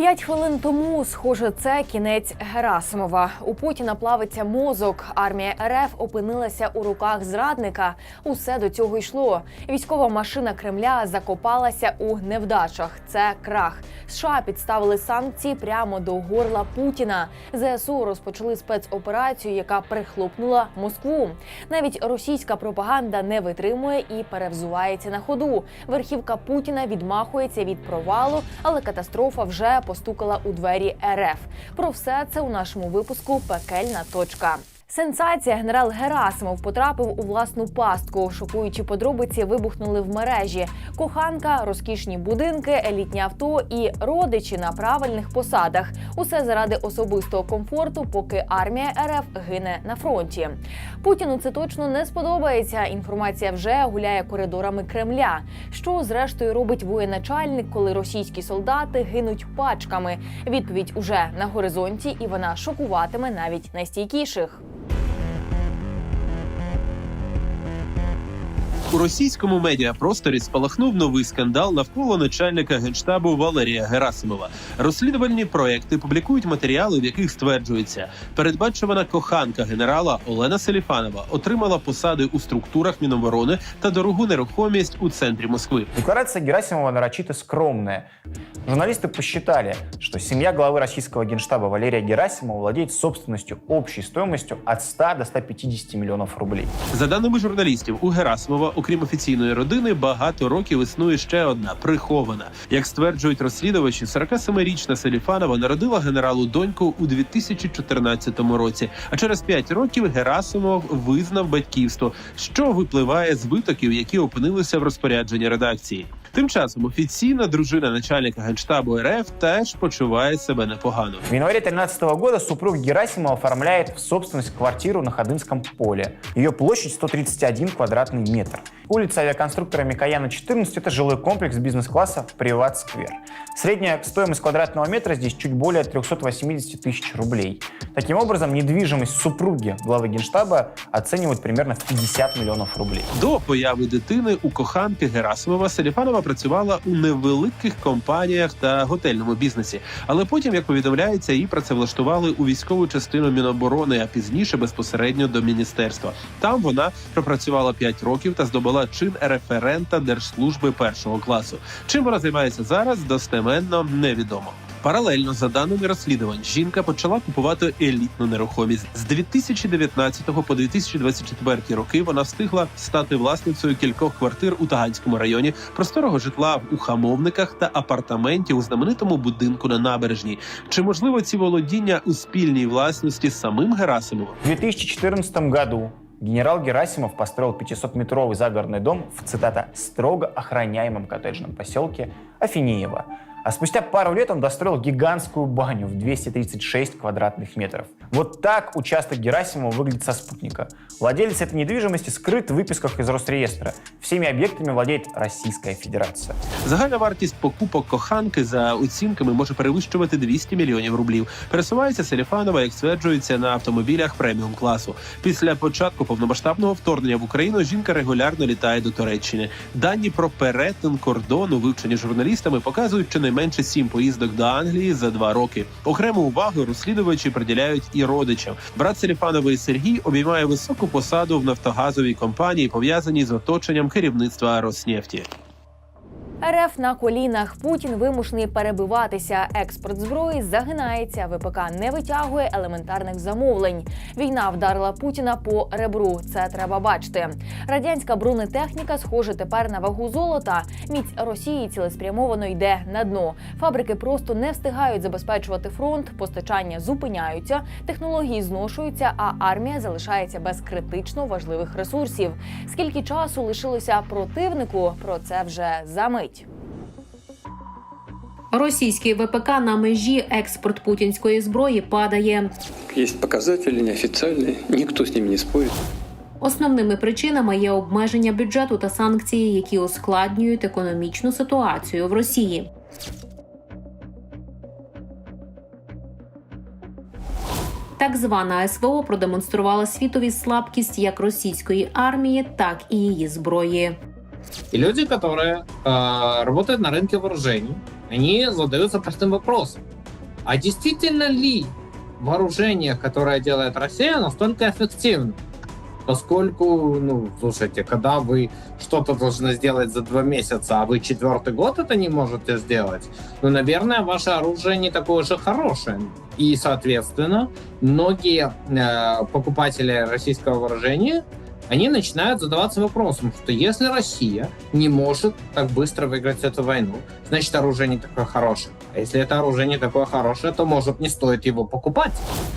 П'ять хвилин тому, схоже, це кінець Герасимова. У Путіна плавиться мозок. Армія РФ опинилася у руках зрадника. Усе до цього йшло. Військова машина Кремля закопалася у невдачах. Це крах. США підставили санкції прямо до горла Путіна. ЗСУ розпочали спецоперацію, яка прихлопнула Москву. Навіть російська пропаганда не витримує і перевзувається на ходу. Верхівка Путіна відмахується від провалу, але катастрофа вже постукала у двері РФ. Про все це у нашому випуску Пекельна точка. Сенсація генерал Герасимов потрапив у власну пастку. Шокуючі подробиці вибухнули в мережі. Коханка, розкішні будинки, елітні авто і родичі на правильних посадах. Усе заради особистого комфорту, поки армія РФ гине на фронті. Путіну це точно не сподобається. Інформація вже гуляє коридорами Кремля. Що зрештою робить воєначальник, коли російські солдати гинуть пачками? Відповідь уже на горизонті, і вона шокуватиме навіть найстійкіших. Російському медіапросторі спалахнув новий скандал навколо начальника генштабу Валерія Герасимова. Розслідувальні проекти публікують матеріали, в яких стверджується, передбачувана коханка генерала Олена Селіфанова отримала посади у структурах Міноборони та дорогу нерухомість у центрі Москви. Декларация Герасимова нарочито скромная. Журналисты посчитали, что семья главы российского генштаба Валерия Герасимова владеет собственностью общей стоимостью от 100 до 150 миллионов рублей. За даними журналістів, у Герасимова, окрім офіційної родини, багато років існує ще одна прихована. Як стверджують розслідувачі, 47-річна Селіфанова народила генералу доньку у 2014 році. А через 5 років Герасимов визнав батьківство, що випливає з витоків, які опинилися в розпорядженні редакції. Тим часом офіційна дружина начальника генштабу РФ теж почуває себе непогано. В январе 2013 года супруг Герасимова оформляет в собственность квартиру на Ходынском поле. Ее площадь 131 квадратный метр. Улица авиаконструктора Микояна 14 – это жилой комплекс бизнес-класса «Приват-сквер». Средняя стоимость квадратного метра здесь чуть более 380 тысяч рублей. Таким образом, недвижимость супруги главы генштаба оценивают примерно в 50 миллионов рублей. До появи дитини у коханки Герасимова Селіфанова працювала у невеликих компаніях та готельному бізнесі. Але потім, як повідомляється, її працевлаштували у військову частину Міноборони, а пізніше безпосередньо до міністерства. Там вона пропрацювала 5 років та здобула чин референта держслужби першого класу. Чим вона займається зараз, достеменно невідомо. Паралельно за даними розслідувань, жінка почала купувати елітну нерухомість з 2019 по 2024 роки. Вона встигла стати власницею кількох квартир у Таганському районі, просторого житла у хамовниках та апартаментів у знаменитому будинку на набережній. Чи можливо ці володіння у спільній власності з самим Герасимовим? В 2014 году генерал Герасимов построил 500-метровый загородный дом в, цитата, «строго охраняемом коттеджном поселке Афинеево». А спустя пару лет он достроил гигантскую баню в 236 квадратных метров. Вот так участок Герасимова выглядит со спутника. Владелец этой недвижимости скрыт в выписках из Росреестра. Всеми объектами владеет Российская Федерация. Загальна вартість покупок коханки за оцінками може перевищувати 200 мільйонів рублів. Пересувається Селіфанова, як стверджується, на автомобілях преміум класу. Після початку повномасштабного вторгнення в Україну жінка регулярно літає до Туреччини. Дані про перетин кордону, вивчені журналістами, показують щонайменше сім поїздок до Англії за два роки. Окрему увагу розслідувачі приділяють і родичам. Брат Селіфанової Сергій обіймає високу посаду в нафтогазовій компанії, пов'язаній з оточенням керівництва Роснефті. РФ на колінах Путін вимушений перебиватися. Експорт зброї загинається. ВПК не витягує елементарних замовлень. Війна вдарила Путіна по ребру. Це треба бачити. Радянська бронетехніка, схоже, тепер на вагу золота. Міць Росії цілеспрямовано йде на дно. Фабрики просто не встигають забезпечувати фронт. Постачання зупиняються, технології зношуються, а армія залишається без критично важливих ресурсів. Скільки часу лишилося противнику? Про це вже за мить. Російський ВПК на межі експорт путінської зброї падає. Есть показатели неофициальные, никто с ними не спорит. Основними причинами є обмеження бюджету та санкції, які ускладнюють економічну ситуацію в Росії. Так звана СВО продемонструвала світові слабкість як російської армії, так і її зброї. И люди, которые э, работают на рынке вооружений, они задаются простым вопросом. А действительно ли вооружение, которое делает Россия, настолько эффективно? Поскольку, ну, слушайте, когда вы что-то должны сделать за два месяца, а вы четвертый год это не можете сделать, ну, наверное, ваше оружие не такое же хорошее. И, соответственно, многие э, покупатели российского вооружения они начинают задаваться вопросом, что если Россия не может так быстро выиграть эту войну, значит оружие не такое хорошее. А если это оружие не такое хорошее, то может не стоит его покупать.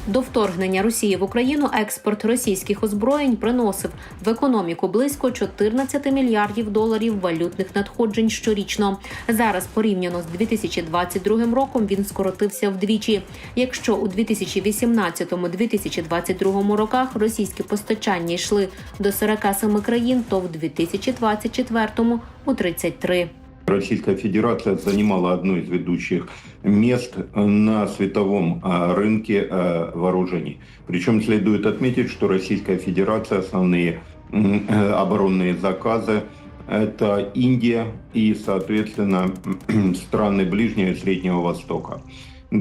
До вторгнення Росії в Україну експорт російських озброєнь приносив в економіку близько 14 мільярдів доларів валютних надходжень щорічно. Зараз порівняно з 2022 роком він скоротився вдвічі. Якщо у 2018-2022 роках російські постачання йшли до 47 країн, то в 2024 – у 33. Российская Федерация занимала одно из ведущих мест на световом а, рынке а, вооружений. Причем следует отметить, что Российская Федерация основные э, оборонные заказы это Индия и, соответственно, страны Ближнего и Среднего Востока.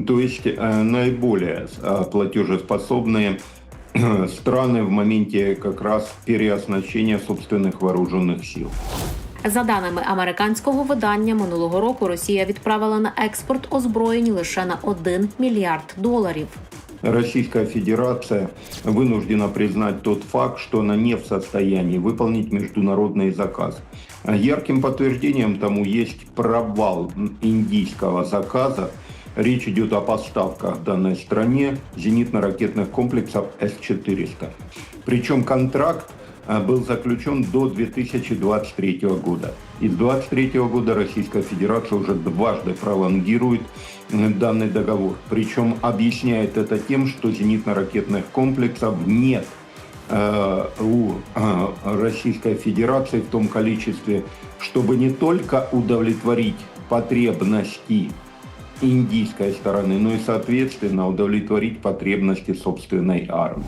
То есть э, наиболее э, платежеспособные э, страны в моменте как раз переоснащения собственных вооруженных сил. За даними американського видання, минулого року Росія відправила на експорт озброєнь лише на 1 мільярд доларів. Российская Федерация вынуждена признать тот факт, что она не в состоянии выполнить международный заказ. А Ярким подтверждением тому есть провал индийского заказа. Речь идет о поставках данной стране зенитно-ракетных комплексов С-400. Причем контракт а, был заключен до 2023 года. И с 2023 года Российская Федерация уже дважды пролонгирует м, данный договор. Причем объясняет это тем, что зенитно-ракетных комплексов нет э, у э, Российской Федерации в том количестве, чтобы не только удовлетворить потребности индийской стороны, но и, соответственно, удовлетворить потребности собственной армии.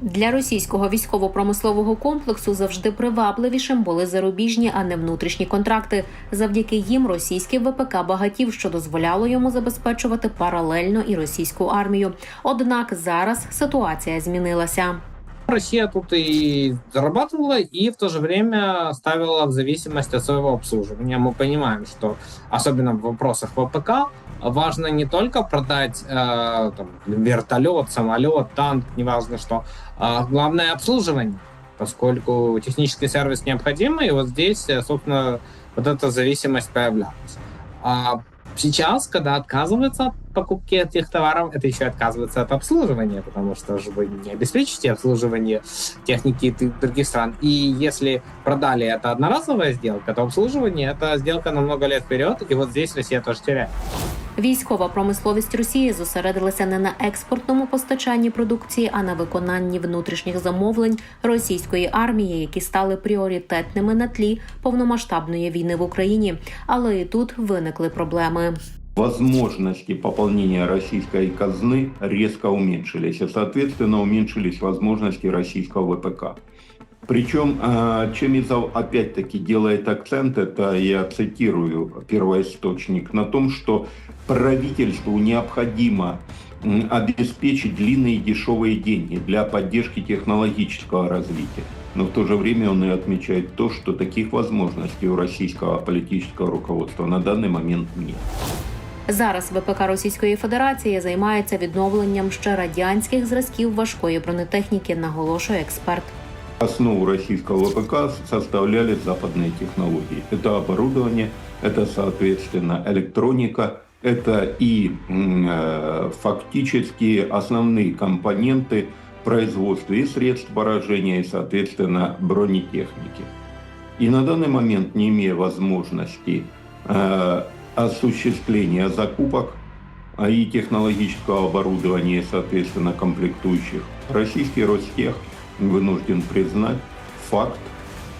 Для російського військово-промислового комплексу завжди привабливішим були зарубіжні, а не внутрішні контракти. Завдяки їм російський ВПК багатів, що дозволяло йому забезпечувати паралельно і російську армію. Однак зараз ситуація змінилася. Россия тут и зарабатывала, и в то же время ставила в зависимость от своего обслуживания. Мы понимаем, что особенно в вопросах ВПК важно не только продать э, там, вертолет, самолет, танк, неважно что, а главное обслуживание, поскольку технический сервис необходимый, и вот здесь, э, собственно, вот эта зависимость появлялась. А сейчас, когда отказываются от покупки этих товаров, это еще отказывается от обслуживания, потому что же вы не обеспечите обслуживание техники т- других стран. И если продали это одноразовая сделка, то обслуживание это сделка на много лет вперед, и вот здесь Россия тоже теряет. Військова промисловість Росії зосередилася не на експортному постачанні продукції, а на виконанні внутрішніх замовлень російської армії, які стали пріоритетними на тлі повномасштабної війни в Україні. Але і тут виникли проблеми. Возможности пополнения российской казны резко уменьшились, и, соответственно, уменьшились возможности российского ВПК. Причем э, Чемизов опять-таки делает акцент, это я цитирую первоисточник, на том, что правительству необходимо обеспечить длинные и дешевые деньги для поддержки технологического развития. Но в то же время он и отмечает то, что таких возможностей у российского политического руководства на данный момент нет. Зараз ВПК Російської Федерації займається відновленням ще радянських зразків важкої бронетехніки, наголошує експерт. Основу российского ВПК составляли западные технологии. Это оборудование, это, соответственно, электроника, это и м, э, фактически основные компоненты производства и средств поражения, и, соответственно, бронетехники. И на данный момент, не имея возможности э, осуществления закупок и технологического оборудования, соответственно, комплектующих, российский Ростех вынужден признать факт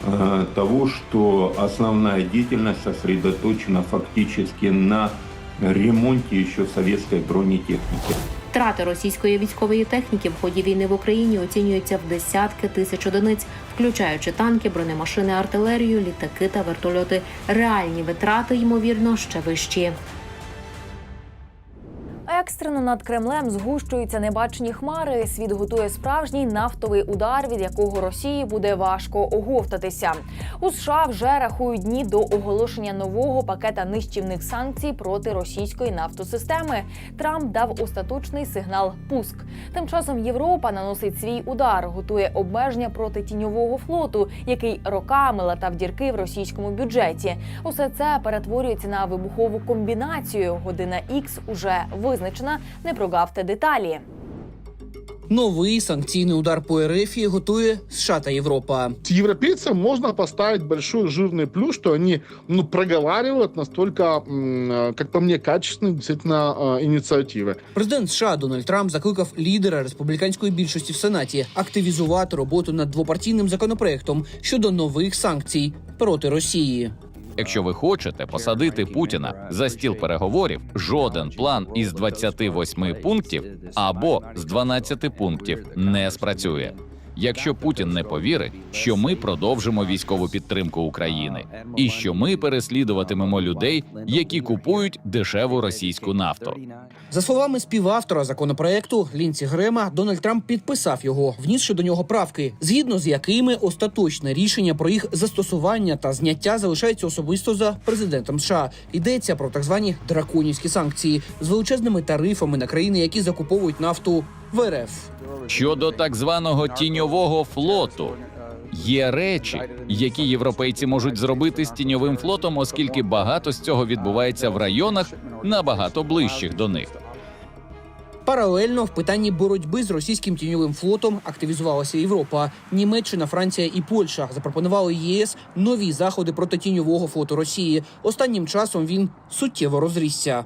э, того, что основная деятельность сосредоточена фактически на ремонте еще советской бронетехники. Втрати російської військової техніки в ході війни в Україні оцінюються в десятки тисяч одиниць, включаючи танки, бронемашини, артилерію, літаки та вертольоти. Реальні витрати ймовірно ще вищі. Екстрено над Кремлем згущуються небачені хмари. Світ готує справжній нафтовий удар, від якого Росії буде важко оговтатися. У США вже рахують дні до оголошення нового пакета нищівних санкцій проти російської нафтосистеми. Трамп дав остаточний сигнал пуск. Тим часом Європа наносить свій удар, готує обмеження проти тіньового флоту, який роками латав дірки в російському бюджеті. Усе це перетворюється на вибухову комбінацію. Година Ікс уже визначена. Не прогавте деталі. Новий санкційний удар по РФ готує США та Європа. Европейцам можно поставить большой жирный плюс, что они ну, проговаривают настолько, м, э, как по мне, качественные действительно э, инициативы. Президент США Дональд Трамп закликав лідера республіканської більшості в Сенаті активізувати роботу над двопартійним законопроектом щодо нових санкцій проти Росії. Якщо ви хочете посадити Путіна за стіл переговорів, жоден план із 28 пунктів або з 12 пунктів не спрацює. Якщо Путін не повірить, що ми продовжимо військову підтримку України і що ми переслідуватимемо людей, які купують дешеву російську нафту. За словами співавтора законопроекту Лінці Грема, Дональд Трамп підписав його, внісши до нього правки, згідно з якими остаточне рішення про їх застосування та зняття залишається особисто за президентом США. Йдеться про так звані драконівські санкції з величезними тарифами на країни, які закуповують нафту в РФ. Щодо так званого тіньового флоту. Є речі, які європейці можуть зробити з тіньовим флотом, оскільки багато з цього відбувається в районах набагато ближчих до них. Паралельно в питанні боротьби з російським тіньовим флотом активізувалася Європа. Німеччина, Франція і Польща запропонували ЄС нові заходи проти тіньового флоту Росії. Останнім часом він суттєво розрісся.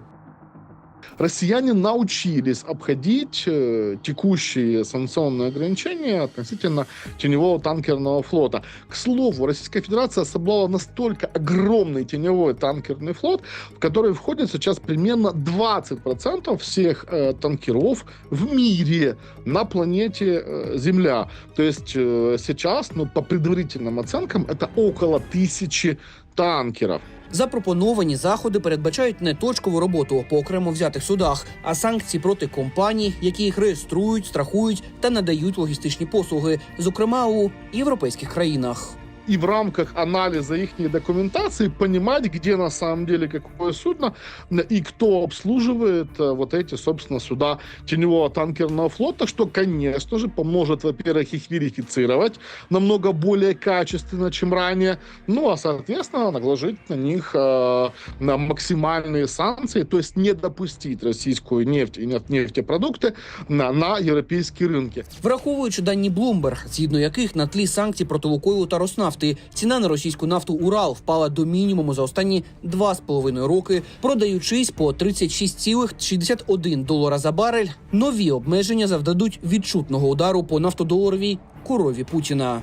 Россияне научились обходить э, текущие санкционные ограничения относительно теневого танкерного флота. К слову, Российская Федерация собрала настолько огромный теневой танкерный флот, в который входит сейчас примерно 20% всех э, танкеров в мире на планете э, Земля. То есть э, сейчас, ну, по предварительным оценкам, это около тысячи танкеров. Запропоновані заходи передбачають не точкову роботу по окремо взятих судах, а санкції проти компаній, які їх реєструють, страхують та надають логістичні послуги, зокрема у європейських країнах и в рамках анализа их документации понимать, где на самом деле какое судно м, и кто обслуживает э, вот эти, собственно, суда теневого танкерного флота, что, конечно же, поможет, во-первых, их верифицировать намного более качественно, чем ранее, ну, а, соответственно, наложить на них э, на максимальные санкции, то есть не допустить российскую нефть и неф- нефтепродукты на, на европейские рынки. Враховуючи дані Bloomberg, згідно яких на тлі санкцій проти Лукойлу та Роснафти ціна на російську нафту Урал впала до мінімуму за останні два з половиною роки, продаючись по 36,61 долара за барель. Нові обмеження завдадуть відчутного удару по нафтодоларовій корові Путіна.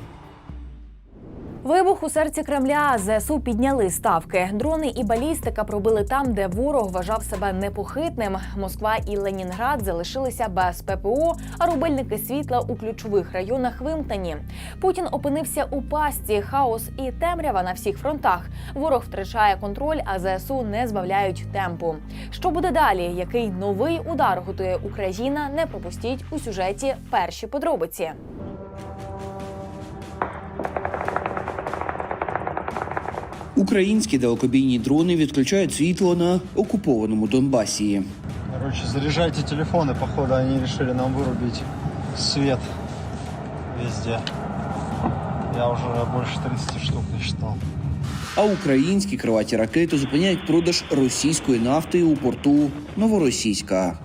Вибух у серці Кремля ЗСУ підняли ставки. Дрони і балістика пробили там, де ворог вважав себе непохитним. Москва і Ленінград залишилися без ППО, а рубильники світла у ключових районах вимкнені. Путін опинився у пастці, хаос і темрява на всіх фронтах. Ворог втрачає контроль, а ЗСУ не збавляють темпу. Що буде далі? Який новий удар готує Україна? Не пропустіть у сюжеті перші подробиці. Українські далекобійні дрони відключають світло на окупованому Донбасі. Короче, заряжайте телефоны, походу они решили нам вырубить свет везде. Я уже больше 30 штук насчитал. А українські криваті ракети зупиняють продаж російської нафти у порту Новоросійська.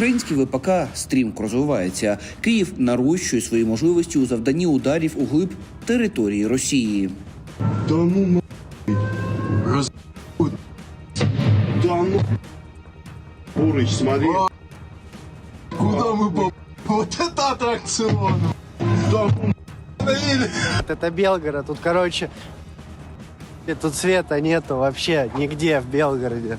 Український ВПК стрімко розвивається. Київ нарощує свої можливості у завданні ударів у глиб території Росії. Да ну Раз... Да ну Бурыч, смотри. Куда мы по... Вот это аттракцион! Да ну Это Белгород, тут, короче, Тут света нету вообще нигде в Белгороде.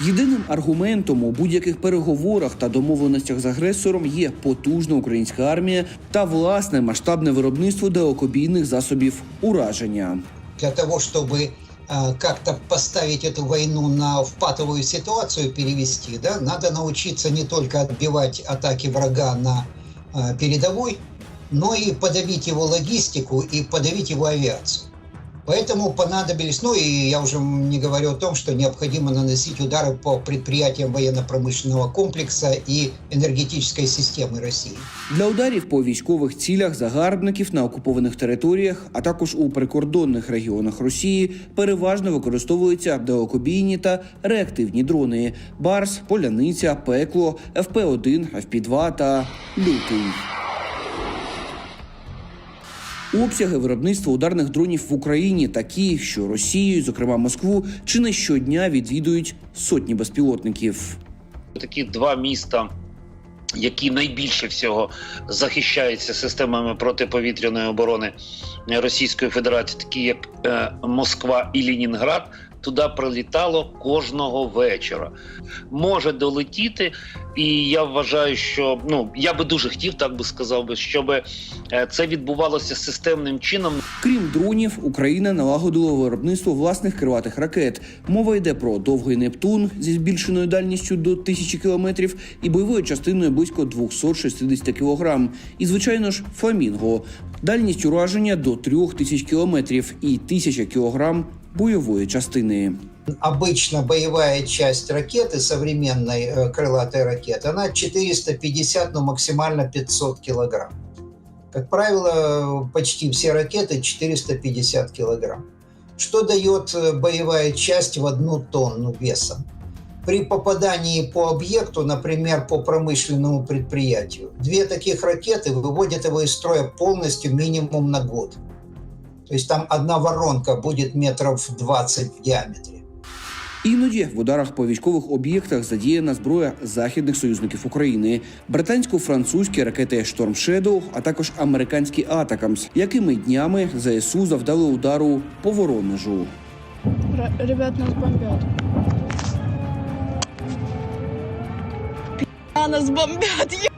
Єдиним аргументом у будь-яких переговорах та домовленостях з агресором є потужна українська армія та власне масштабне виробництво далекобійних засобів ураження. для того, чтобы э, как-то поставить эту войну на в патовую ситуацию перевести, да, надо научиться не только отбивать атаки врага на э, передовой, но и подавить его логистику и подавить его авиацию. Поэтому понадобились, ну и я уже не говорю о том, что необходимо наносить удары по предприятиям военно-промышленного комплекса и энергетической системы России. Для ударів по військових цілях загарбників на окупованих територіях, а також у прикордонних регіонах Росії, переважно використовуються далекобійні та реактивні дрони: Барс, Поляниця, Пекло, ФП-1, ФП-2 та Лютий. Обсяги виробництва ударних дронів в Україні такі, що Росію, зокрема Москву, чи не щодня відвідують сотні безпілотників. такі два міста, які найбільше всього захищаються системами протиповітряної оборони Російської Федерації, такі як е, Москва і Ленінград. Туди прилітало кожного вечора. Може долетіти, і я вважаю, що ну я би дуже хотів, так би сказав би, щоб е, це відбувалося системним чином. Крім дронів, Україна налагодила виробництво власних крилатих ракет. Мова йде про довгий Нептун зі збільшеною дальністю до 1000 кілометрів і бойовою частиною близько 260 кілограм. І звичайно ж, фламінго. Дальність ураження до 3000 кілометрів і 1000 кілограм бойової частини. Обычно боевая часть ракеты, современной э, крылатой ракеты, она 450, но максимально 500 килограмм. Как правило, почти все ракеты 450 килограмм. Что дает э, боевая часть в одну тонну весом? При попадании по объекту, например, по промышленному предприятию, две таких ракеты выводят его из строя полностью минимум на год. То есть там одна воронка будет метров 20 в диаметре. Іноді в ударах по військових об'єктах задіяна зброя західних союзників України, британсько-французькі ракети Шторм Shadow, а також американські Атакамс, якими днями ЗСУ завдали удару по Воронежу. Ребят, нас бомбят. Нас бомбят.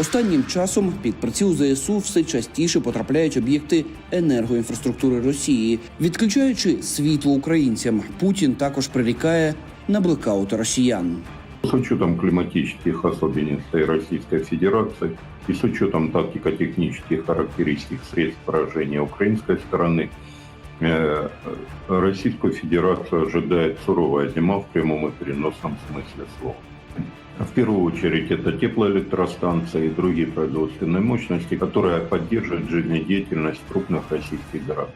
Останнім часом під приціл ЗСУ все частіше потрапляють об'єкти енергоінфраструктури Росії, відключаючи світло українцям. Путін також прирікає на блекаути росіян. С учетом климатических особенностей Российской Федерации и с учетом тактико-технических характеристик средств поражения украинской стороны, э, Российскую Федерацию ожидает суровая зима в прямом и переносном смысле слова. В первую очередь это теплоэлектростанции и другие производственные мощности, которые поддерживают жизнедеятельность крупных российских городов.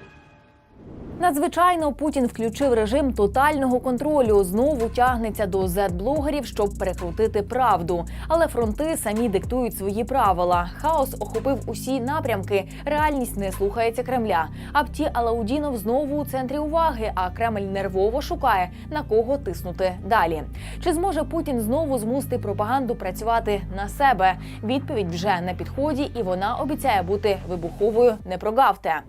Надзвичайно Путін включив режим тотального контролю. Знову тягнеться до зет-блогерів, щоб перекрутити правду. Але фронти самі диктують свої правила. Хаос охопив усі напрямки. Реальність не слухається Кремля. Абті Алаудінов знову у центрі уваги. А Кремль нервово шукає на кого тиснути далі. Чи зможе Путін знову змусити пропаганду працювати на себе? Відповідь вже на підході, і вона обіцяє бути вибуховою. Не прогавте.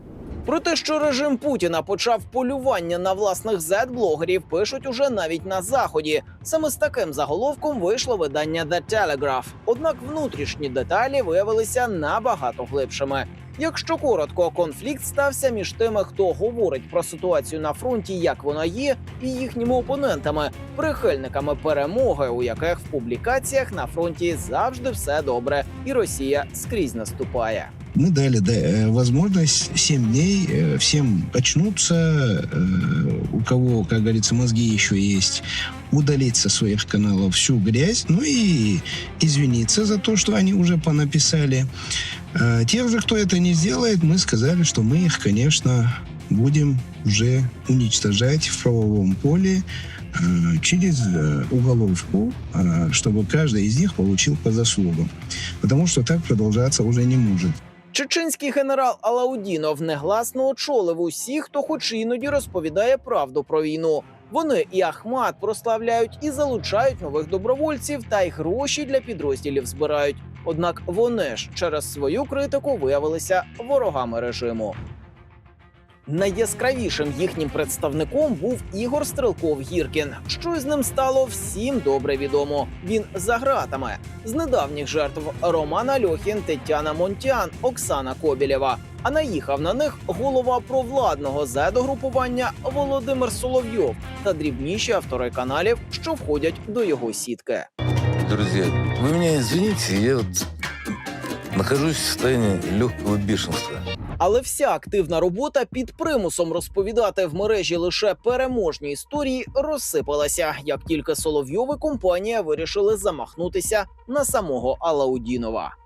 Про те, що режим Путіна почав полювання на власних зет-блогерів, пишуть уже навіть на заході. Саме з таким заголовком вийшло видання The Telegraph. Однак внутрішні деталі виявилися набагато глибшими. Якщо коротко, конфлікт стався між тими, хто говорить про ситуацію на фронті, як вона є, і їхніми опонентами, прихильниками перемоги, у яких в публікаціях на фронті завжди все добре, і Росія скрізь наступає. Мы дали да, э, возможность 7 дней э, всем очнуться, э, у кого, как говорится, мозги еще есть, удалить со своих каналов всю грязь, ну и извиниться за то, что они уже понаписали. Тех же, кто это не сделает, мы сказали, что мы их, конечно, будем уже уничтожать в правовом поле через уголовку, чтобы каждый из них получил по заслугам. Потому что так продолжаться уже не может. Чеченський генерал Алаудінов негласно очолив усіх, хто хоч іноді розповідає правду про війну. Вони і Ахмат прославляють і залучають нових добровольців, та й гроші для підрозділів збирають. Однак вони ж через свою критику виявилися ворогами режиму. Найяскравішим їхнім представником був Ігор Стрелков Гіркін. Що із ним стало всім добре відомо. Він за гратами з недавніх жертв Роман Альохін, Тетяна Монтян, Оксана Кобілєва. А наїхав на них голова провладного зедогрупування Володимир Соловйов та дрібніші автори каналів, що входять до його сітки. Друзья, вы меня извините, я вот нахожусь в состоянии легкого бешенства. Але вся активна робота під примусом розповідати в мережі лише переможні історії розсипалася, як тільки Соловйови компанія вирішили замахнутися на самого Алаудінова.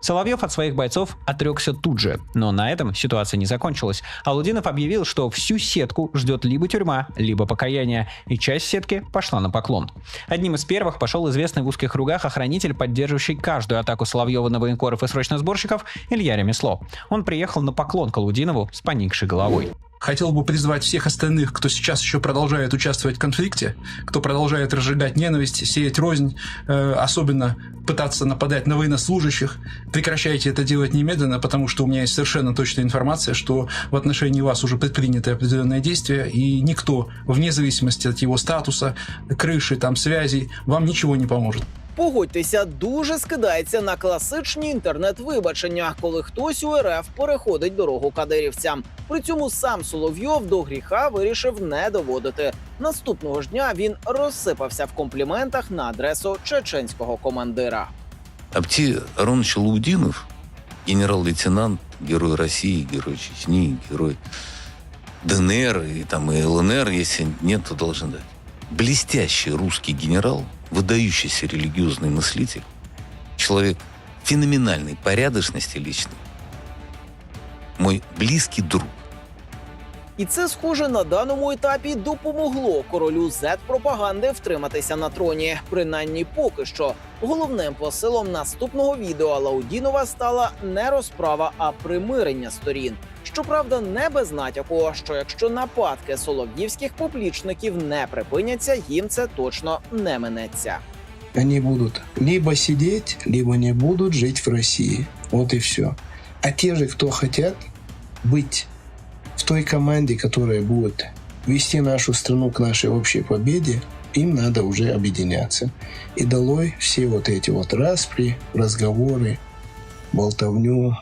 Соловьев от своих бойцов отрекся тут же, но на этом ситуация не закончилась. Алудинов объявил, что всю сетку ждет либо тюрьма, либо покаяние, и часть сетки пошла на поклон. Одним из первых пошел известный в узких кругах охранитель, поддерживающий каждую атаку Соловьева на военкоров и срочносборщиков, Илья Ремесло. Он приехал на поклон к Алудинову с поникшей головой. Хотел бы призвать всех остальных, кто сейчас еще продолжает участвовать в конфликте, кто продолжает разжигать ненависть, сеять рознь, э, особенно пытаться нападать на военнослужащих. Прекращайте это делать немедленно, потому что у меня есть совершенно точная информация, что в отношении вас уже предприняты определенные действия, и никто, вне зависимости от его статуса, крыши, там, связей, вам ничего не поможет. Погодьтеся, дуже скидається на класичні інтернет-вибачення, коли хтось у РФ переходить дорогу кадирівцям. При цьому сам Соловйов до гріха вирішив не доводити. Наступного ж дня він розсипався в компліментах на адресу чеченського командира. Апти Аронович Лаудинов, генерал-лейтенант, герой России, герой Чечни, герой ДНР и там и ЛНР, если нет, то должен дать Блестящий русский генерал, выдающийся религиозный мыслитель, человек феноменальной порядочности личной, мой близкий друг. І це, схоже, на даному етапі допомогло королю z пропаганди втриматися на троні. Принаймні, поки що. Головним посилом наступного відео Алаудінова стала не розправа, а примирення сторін. Щоправда, не без натяку, що якщо нападки солов'ївських поплічників не припиняться, їм це точно не минеться. Они будут либо сидеть, либо не будут жить в России. Вот и все. А те же, кто хотят быть в той команде, которая будет вести нашу страну к нашей общей победе, им надо уже объединяться. И долой все вот эти вот распри, разговоры, болтовню,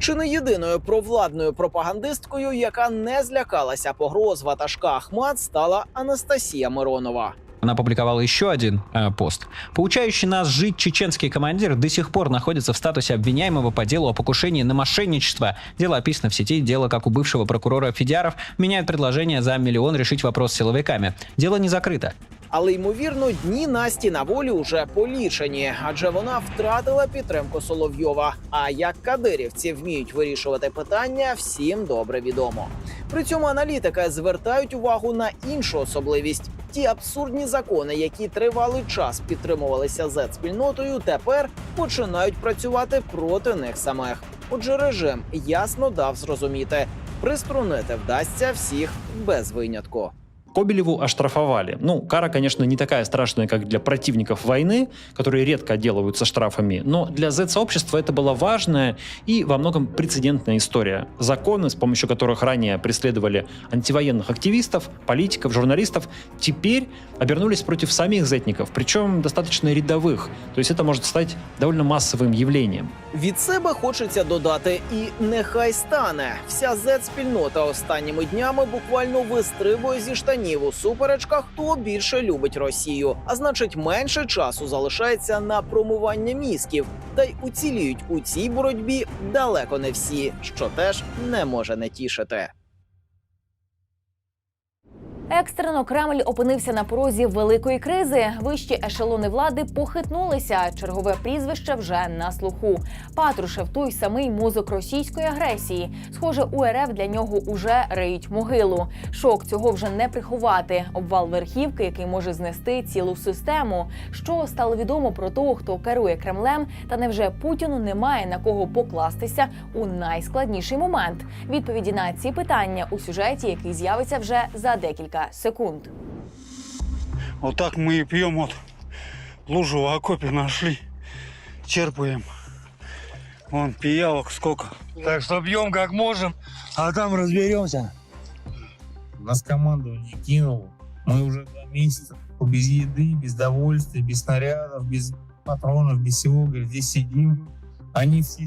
Чи не єдиною провладною пропагандисткою, яка не злякалася погроз ватажка Ахмат, стала Анастасія Миронова. Она опубликовала еще один э, пост. Поучающий нас жить чеченский командир до сих пор находится в статусе обвиняемого по делу о покушении на мошенничество. Дело описано в сети. Дело, как у бывшего прокурора Федяров, меняют предложение за миллион решить вопрос с силовиками. Дело не закрыто. Але ймовірно, дні Насті на волі уже полічені, адже вона втратила підтримку Соловйова. А як кадирівці вміють вирішувати питання, всім добре відомо. При цьому аналітики звертають увагу на іншу особливість: ті абсурдні закони, які тривалий час підтримувалися z спільнотою, тепер починають працювати проти них самих. Отже, режим ясно дав зрозуміти, приструнити вдасться всіх без винятку. Кобелеву оштрафовали. Ну, кара, конечно, не такая страшная, как для противников войны, которые редко отделываются штрафами, но для Z-сообщества это была важная и во многом прецедентная история. Законы, с помощью которых ранее преследовали антивоенных активистов, политиков, журналистов, теперь обернулись против самих зетников, причем достаточно рядовых. То есть это может стать довольно массовым явлением. Від себе хочеться додати, і нехай стане. Вся Z-спільнота останніми днями буквально вистрибує зі штанів у суперечках, хто більше любить Росію. А значить, менше часу залишається на промивання мізків. Та й уціліють у цій боротьбі далеко не всі, що теж не може не тішити. Екстрено Кремль опинився на порозі великої кризи. Вищі ешелони влади похитнулися. Чергове прізвище вже на слуху. Патрушев той самий мозок російської агресії. Схоже, у РФ для нього уже риють могилу. Шок цього вже не приховати. Обвал верхівки, який може знести цілу систему. Що стало відомо про того, хто керує Кремлем, та невже Путіну немає на кого покластися у найскладніший момент? Відповіді на ці питання у сюжеті, який з'явиться вже за декілька секунд. Вот так мы и пьем, вот лужу в окопе нашли, черпаем Вон пиявок сколько. Так что бьем как можем, а там разберемся. Нас командование кинуло. Мы уже два месяца без еды, без довольствия, без снарядов, без патронов, без всего. Говорит, здесь сидим. Они все...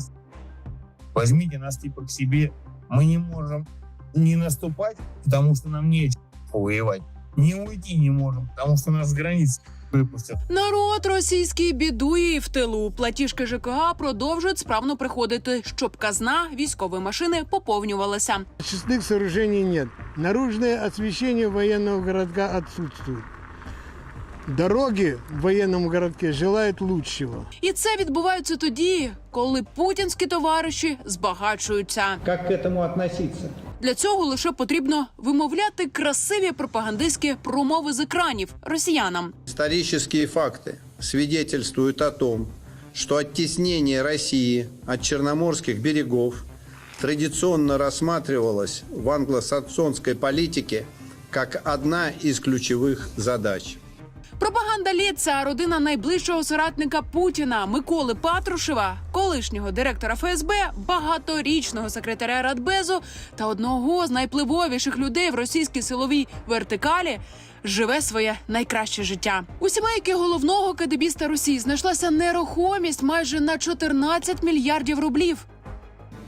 Возьмите нас типа к себе. Мы не можем не наступать, потому что нам нечем воевать. Не уйти не можем, потому что нас с границ выпустят. Народ російський бідує і в тилу. Платіжки ЖКГ продовжують справно приходити, щоб казна військової машини поповнювалася. Очистных сооружений нет. Наружное освещение военного городка отсутствует. Дороги в военном городке желают лучшего. І це відбувається тоді, коли путінські товариші збагачуються. Как к этому относиться? Для цього лише потрібно вимовляти красиві пропагандистські промови з екранів росіянам. Исторические факты свидетельствуют о том, что оттеснение России от черноморских берегов традиционно рассматривалось в англосаксонской политике как одна из ключевых задач. Пропаганда ліца родина найближчого соратника Путіна Миколи Патрушева, колишнього директора ФСБ, багаторічного секретаря Радбезу та одного з найпливовіших людей в російській силовій вертикалі. Живе своє найкраще життя. У сімейки головного кадебіста Росії знайшлася нерухомість майже на 14 мільярдів рублів.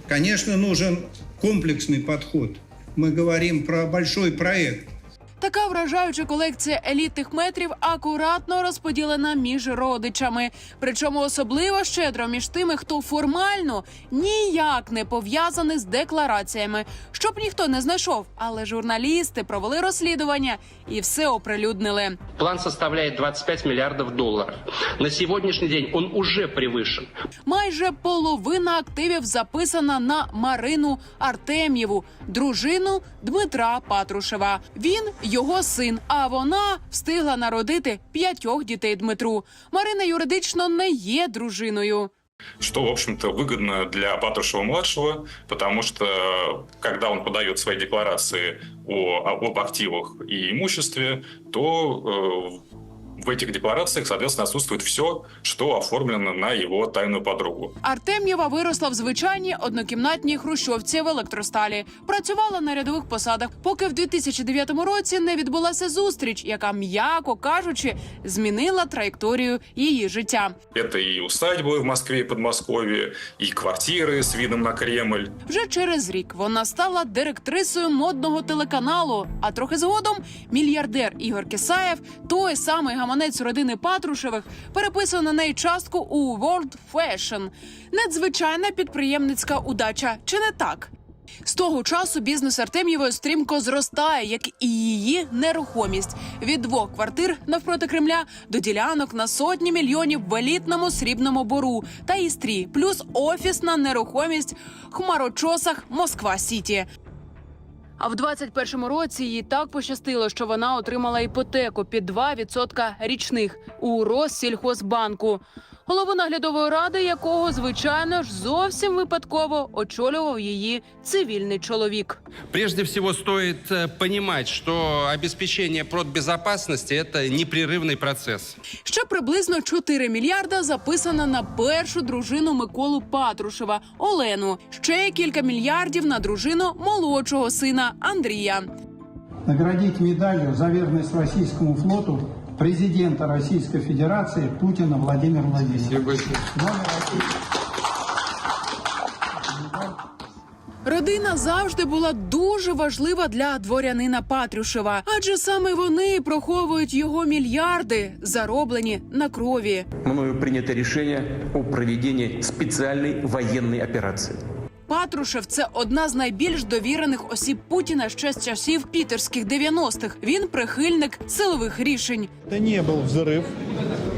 Конечно, нужен комплексный подход. Мы говорим про большой проект. Така вражаюча колекція елітних метрів акуратно розподілена між родичами. Причому особливо щедро між тими, хто формально ніяк не пов'язаний з деклараціями, щоб ніхто не знайшов. Але журналісти провели розслідування і все оприлюднили. План составляет 25 миллиардов долларов. На сегодняшний день он уже превышен. Майже половина активів записана на Марину Артем'єву, дружину Дмитра Патрушева. Він його син, а вона встигла народити п'ятьох дітей Дмитру. Марина юридично не є дружиною. что, в общем-то, выгодно для Патрушева-младшего, потому что, когда он подает свои декларации о, об активах и имуществе, то э, в этих декларациях, соответственно, отсутствует все, что оформлено на его тайную подругу. Артем'єва виросла в звичайній однокімнатній хрущовці в електросталі. Працювала на рядових посадах, поки в 2009 році не відбулася зустріч, яка, м'яко кажучи, змінила траєкторію її життя. Это и усадьбы в Москве и Подмосковье, и квартиры с видом на Кремль. Вже через рік вона стала директрисою модного телеканалу. А трохи згодом мільярдер Ігор Кисаєв, той самий гаманець родини Патрушевих, переписує на неї частку у World Fashion. Надзвичайна підприємницька удача, чи не так? З того часу бізнес Артем'євої стрімко зростає, як і її нерухомість від двох квартир навпроти Кремля до ділянок на сотні мільйонів в елітному срібному бору та істрі, плюс офісна нерухомість в хмарочосах Москва Сіті. А в 21-му році їй так пощастило, що вона отримала іпотеку під 2% річних у Россільхозбанку, голову наглядової ради якого, звичайно ж, зовсім випадково очолював її цивільний чоловік. Прежде всего стоит э, понимать, что обеспечение продбезопасности – это непрерывный процесс. Ще приблизно 4 мільярда записано на першу дружину Миколу Патрушева Олену. Ще кілька мільярдів на дружину молодшого сина Андрія. наградить медалью за верность российскому флоту президента Российской Федерации Путина Владимира Владимировича. Родина завжди була дуже важлива для дворянина Патрушева, адже саме вони проховують його мільярди, зароблені на крові. Мною принято решение о проведении специальной военной операции. Патрушев це одна з найбільш довірених осіб Путіна ще з часів пітерських 90-х. Він прихильник силових рішень. Это не был взрыв,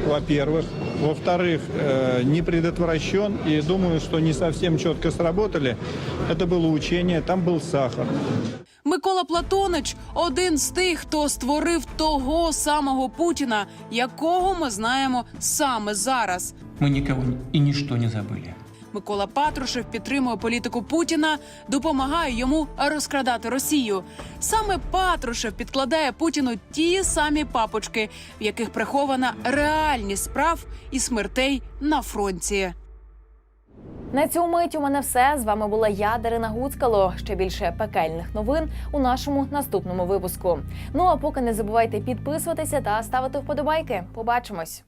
во-первых. Во-вторых, э, не предотвращен. И думаю, что не совсем четко сработали. Это было учение, там был сахар. Микола Платонич один з тих, хто створив того самого Путіна, якого ми знаємо саме зараз. Мы никого и ничто не забыли. Микола Патрушев підтримує політику Путіна, допомагає йому розкрадати Росію. Саме Патрушев підкладає Путіну ті самі папочки, в яких прихована реальність справ і смертей на фронті. На цю мить у мене все. З вами була я, Дарина Гуцкало. Ще більше пекельних новин у нашому наступному випуску. Ну а поки не забувайте підписуватися та ставити вподобайки. Побачимось.